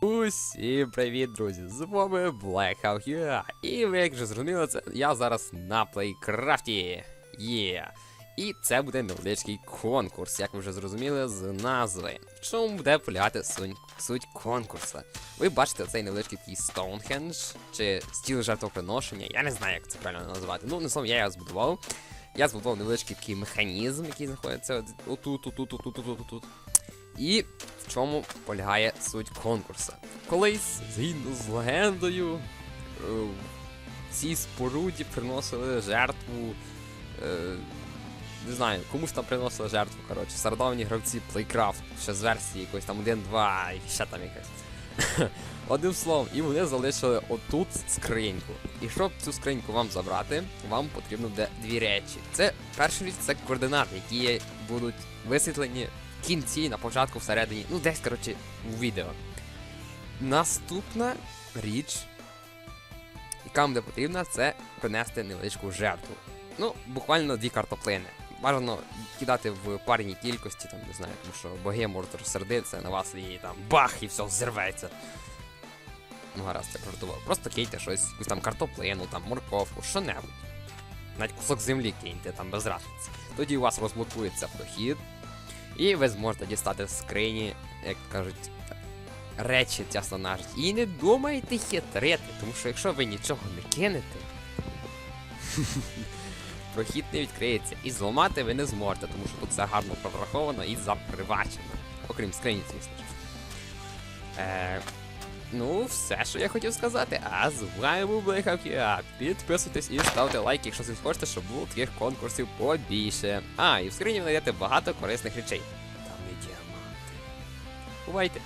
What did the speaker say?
Усім привіт, друзі! З вами Blackout UA. І ви як вже зрозуміли, це я зараз на плейкрафті. Є. І це буде невеличкий конкурс, як ви вже зрозуміли з назви. В чому буде полягати суть, суть конкурсу? Ви бачите цей невеличкий такий Stonehenge, чи стіл жертвоприношення, я не знаю, як це правильно назвати. Ну, не словом, я його збудував. Я збудував невеличкий такий механізм, який знаходиться от- отут, отут, отут, отут, отут, отут. І чому полягає суть конкурсу. Колись, згідно з легендою, е, цій споруді приносили жертву. е, Не знаю, комусь там приносили жертву, коротше, стародавні гравці Playcraft, ще з версії якоїсь там 1-2 і ще там якась. Одним словом, і вони залишили отут скриньку. І щоб цю скриньку вам забрати, вам потрібно буде дві речі. Це перша річ це координати, які будуть висвітлені кінці, на початку, всередині, ну десь, коротше, у відео. Наступна річ, яка буде потрібна, це принести невеличку жертву. Ну, буквально дві картоплини. Бажано кидати в парній кількості, там, не знаю, тому що боги можуть розсердитися на вас і там бах, і все зірветься. Ну, гаразд, я пожартував. Просто киньте щось, якусь там картоплину, там морковку, що-небудь. Навіть кусок землі киньте там без разниці. Тоді у вас розблокується прохід, і ви зможете дістати в скрині, як кажуть, речі чесно нажить. І не думайте хитрити, тому що якщо ви нічого не кинете, прохід не відкриється. І зламати ви не зможете, тому що тут все гарно прораховано і запривачено. Окрім скрині, звісно. Е, ну, все, що я хотів сказати. А з вами був Блейхавкіак. Підписуйтесь і ставте лайк, якщо ви хочете, щоб було таких конкурсів побільше. А, і в скрині ви знайдете багато корисних речей. Там є діаманти. Бувайте!